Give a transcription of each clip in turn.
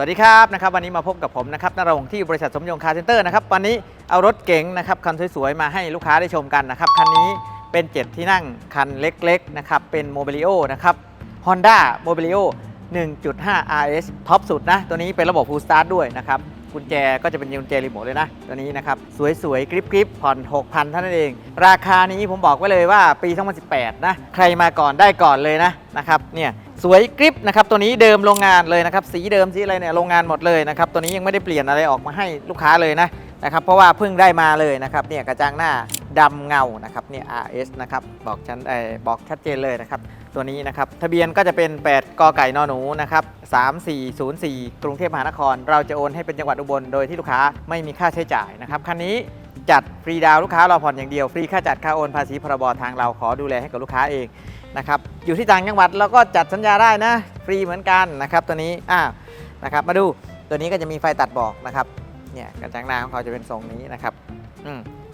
สวัสดีครับนะครับวันนี้มาพบกับผมนะครับนรงที่บริษัทสมยงคาร์เซ็นเตอร์นะครับวันนี้เอารถเก๋งนะครับคันสวยๆมาให้ลูกค้าได้ชมกันนะครับคันนี้เป็น 7 ที่นั่งคันเล็กๆนะครับเป็นโมบิลิโอนะครับ Honda m o b i l i o 1.5 RS ท็อปสุดนะตัวนี้เป็นระบบ Full Start ด้วยนะครับกุญแจก็จะเป็นกุญแจรีโมทเลยนะ ตัวนี้นะครับ สวยๆกริบๆผ่อน 6,000เท่านั้นเอง ราคานี้ผมบอกไว้เลยว่าปี 2018 นะ ใครมาก่อนได้ก่อนเลยนะนะครับเนี่ย สวยกริบนะครับตัวนี้เดิมโรงงานเลยนะครับสีเดิมสีอะไรเนี่ยโรงงานหมดเลยนะครับตัวนี้ยังไม่ได้เปลี่ยนอะไรออกมาให้ลูกค้าเลยนะนะครับเพราะว่าเพิ่งได้มาเลยนะครับเนี่ยกระจังหน้าดำเงานะครับเนี่ย RS นะครับบอกชันเออบอกชัดเจนเลยนะครับตัวนี้นะครับทะเบียนก็จะเป็น 8กไก่นอหนูนะครับ3404 กรุงเทพมหานคร เราจะโอนให้เป็นจังหวัดอุบลโดยที่ลูกค้าไม่มีค่าใช้จ่ายนะครับคันนี้ จัดฟรีดาวลูกค้ารอผ่อนอย่างเดียวฟรีค่าจัดค่าโอนภาษีพรบทางเราขอดูแลให้กับลูกค้าเองนะครับอยู่ที่ต่างจังหวัดเราก็จัดสัญญาได้นะ ฟรีเหมือนกันนะครับตัวนี้อ่านะครับมาดูตัวนี้ก็จะมีไฟตัดบอกนะครับเนี่ยกระจังหน้าของเขาจะเป็นทรงนี้นะครับ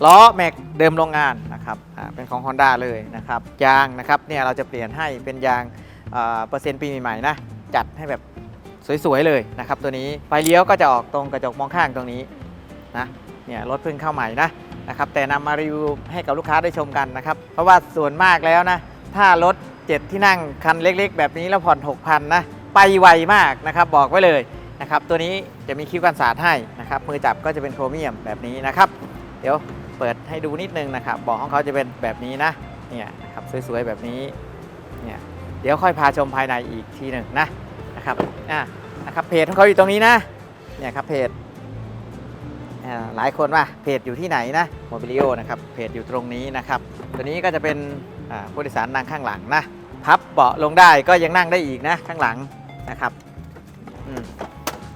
ล้อแม็กเดิมโรงงานนะครับเป็นของ Honda เลยนะครับยางนะครับเนี่ยเราจะเปลี่ยนให้เป็นยางเอ่อเปอร์เซ็นต์ปีใหม่ๆนะจัดให้แบบสวยๆเลยนะครับตัวนี้ไฟเลี้ยวก็จะออกตรงกระจกมองข้างตรงนี้นะ เนี่ยรถเพิ่งเข้าใหม่นะนะครับแต่นำมารีวิวให้กับลูกค้าได้ชมกันนะครับ เพราะว่าส่วนมากแล้วนะถ้ารถ 7 ที่นั่งคันเล็กๆ แบบนี้แล้วผ่อน 6,000 นะ ไปไวมากนะครับบอกไว้เลยนะครับตัวนี้จะมีคิ้วกันสาดให้นะครับมือจับก็จะเป็นโครเมียมแบบนี้นะครับ เดี๋ยวเปิดให้ดูนิดนึงนะครับบอกของเขาจะเป็นแบบนี้นะเนี่ยนะครับสวยๆแบบนี้เนี่ยเดี๋ยวค่อยพาชมภายในอีกทีหนึ่งนะนะครับอ่านะครับเพจของเขาอยู่ตรงนี้นะเนี่ยครับเพจ หลายคนว่าเพจอยู่ที่ไหนนะโมบิลิโอนะครับเพจอยู่ตรงนี้นะครับ ตัวนี้ก็จะเป็นผู้โดยสารนั่งข้างหลังนะพับเบาะลงได้ก็ยังนั่งได้อีกนะข้างหลังนะครับ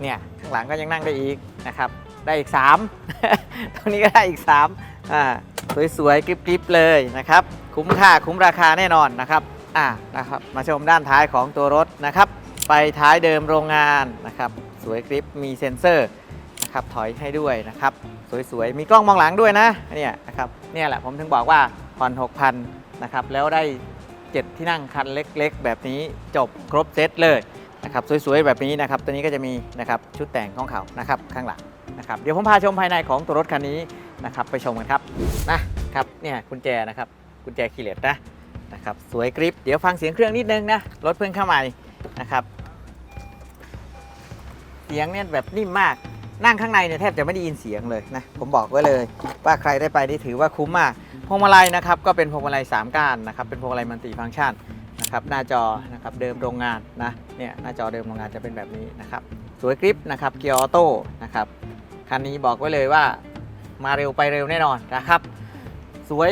เนี่ยข้างหลังก็ยังนั่งได้อีกนะครับได้อีก 3 ตรงนี้ก็ได้อีก3อ่าสวยๆกริบๆเลยนะครับ คุ้มค่าคุ้มราคาแน่นอนนะครับอ่านะครับมาชมด้านท้ายของตัวรถนะครับ ไปท้ายเดิมโรงงานนะครับ สวยกริบมีเซ็นเซอร์ นะครับถอยให้ด้วยนะครับ สวยๆ มีกล้องมองหลังด้วยนะเนี่ยนะครับเนี่ยแหละผมถึงบอกว่าผ่อน6,000นะครับแล้วได้ 7 ที่นั่งคันเล็กๆ แบบนี้จบครบเซตเลยนะครับสวยๆ แบบนี้นะครับตัวนี้ก็จะมีนะครับชุดแต่งของเขานะครับข้างหลังนะครับเดี๋ยวผมพาชมภายในของตัวรถคันนี้นะครับไปชมกันครับนะครับเนี่ยกุญแจนะครับกุญแจคีเลสนะนะครับสวยกริปเดี๋ยวฟังเสียงเครื่องนิดนึงนะรถเพิ่งเข้าใหม่นะครับเสียงเนี่ยแบบนิ่มมาก นั่งข้างในเนี่ยแทบจะไม่ได้ยินเสียงเลยนะ ผมบอกไว้เลยว่าใครได้ไปนี่ถือว่าคุ้มมาก พวงมาลัยนะครับก็เป็นพวงมาลัย3ก้านนะครับ เป็นพวงมาลัยมัลติฟังก์ชันนะครับ หน้าจอนะครับเดิมโรงงานนะ เนี่ยหน้าจอเดิมโรงงานจะเป็นแบบนี้นะครับ สวยกริปนะครับ เกียร์ออโต้นะครับ คันนี้บอกไว้เลยว่ามาเร็วไปเร็วแน่นอนนะครับ สวย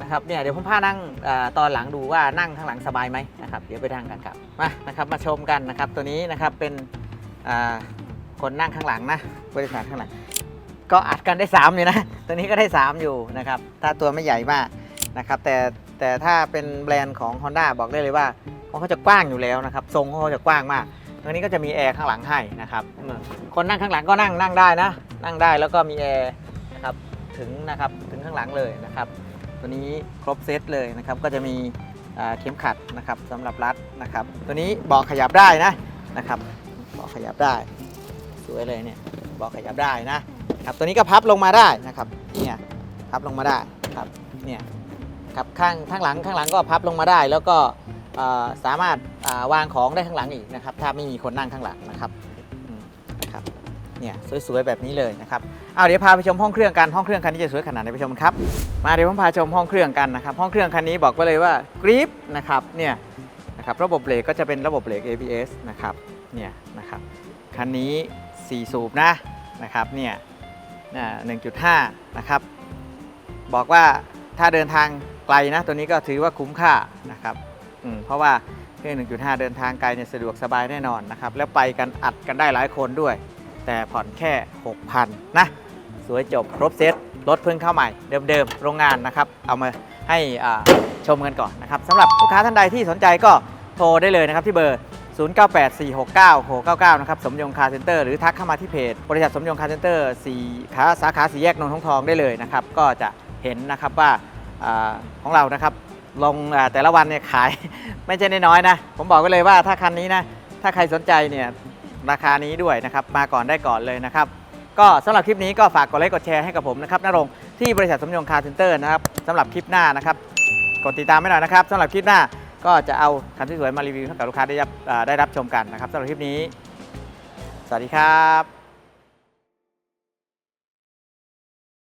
นะครับ เนี่ยเดี๋ยวผมพานั่งอตอนหลังดูว่านั่งข้างหลังสบายไหมนะครับ เดี๋ยวไปทางกันครับ มานะครับมาชมกันนะครับ ตัวนี้นะครับเป็นอ่า คนนั่งข้างหลังนะบริษัทข้างหลัง ก็อัดกันได้3อยู่นะ ตัวนี้ก็ได้ 3 อยู่นะครับ ถ้าตัวไม่ใหญ่มากนะครับ แต่แต่ถ้าเป็นแบรนด์ของ Honda บอกได้เลยว่าเขาจะกว้างอยู่แล้วนะครับ ทรงเขาจะกว้างมากตัวนี้ก็จะมีแอร์ข้างหลังให้นะครับ คนนั่งข้างหลังก็นั่งนั่งได้นะ นั่งได้แล้วก็มีแอร์นะครับ ถึงนะครับ ถึงข้างหลังเลยนะครับ ตัวนี้ครบเซตเลยนะครับ ก็จะมีเข็มขัดนะครับสำหรับรัดนะครับ ตัวนี้เบาะขยับได้นะนะครับเบาะขยับได้ สวยเลยเนี่ยเบาะขยับได้นะครับตัวนี้ก็พับลงมาได้นะครับเนี่ยพับลงมาได้ครับเนี่ยครับข้างข้างหลังข้างหลังก็พับลงมาได้ แล้วก็สามารถาวางของได้ข้างหลังอีกนะครับถ้าไม่มีคนนั่งข้างหลังนะครับนะครับเนี่ยสวยๆแบบนี้เลยนะครับเอาเดี๋ยวพาไปชมห้องเครื่องกันห้องเครื่องคันนี้จะสวยขนาดไหนไปชมครับมาเดี๋ยวผมพาชมห้องเครื่องกันนะครับห้องเครื่องคันนี้บอกไว้เลยว่ากริปนะครับเนี่ยนะครับระบบเบรกก็จะเป็นระบบเบรก ABS นะครับเนี่ยนะครับคันนี้ 4 สูบนะนะครับเนี่ยนะ1.5นะครับ บอกว่าถ้าเดินทางไกลนะตัวนี้ก็ถือว่าคุ้มค่านะครับเพราะว่าเครื่อง 1.5 เดินทางไกลเนี่ยสะดวกสบายแน่นอนนะครับ แล้วไปกันอัดกันได้หลายคนด้วย แต่ผ่อนแค่ 6,000 นะ สวยจบครบเซตรถเพิ่งเข้าใหม่ เดิมๆ โรงงานนะครับ เอามาให้ชมกันก่อนนะครับสำหรับลูกค้าท่านใดที่สนใจก็โทรได้เลยนะครับที่เบอร์ 098469699 นะครับ สมยงคาร์เซ็นเตอร์ หรือทักเข้ามาที่เพจ บริษัทสมยงคาร์เซ็นเตอร์สีขาสาขาสีแยกนนททองได้เลยนะครับ ก็จะเห็นนะครับว่าของเรานะครับลงแต่ละวันเนี่ยขาย ไม่ใช่น้อยนะ ผมบอกกันเลยว่าถ้าคันนี้นะ ถ้าใครสนใจเนี่ยราคานี้ด้วยนะครับ มาก่อนได้ก่อนเลยนะครับ ก็สำหรับคลิปนี้ก็ฝากกดไลค์กดแชร์ให้กับผมนะครับนรงที่บริษัทสมยงคาร์เซ็นเตอร์นะครับสำหรับคลิปหน้านะครับ กดติดตามให้หน่อยนะครับสำหรับคลิปหน้า ก็จะเอาคันที่สวยมารีวิวให้กับลูกค้าได้รับได้รับชมกันนะครับสำหรับคลิปนี้ สวัสดีครับ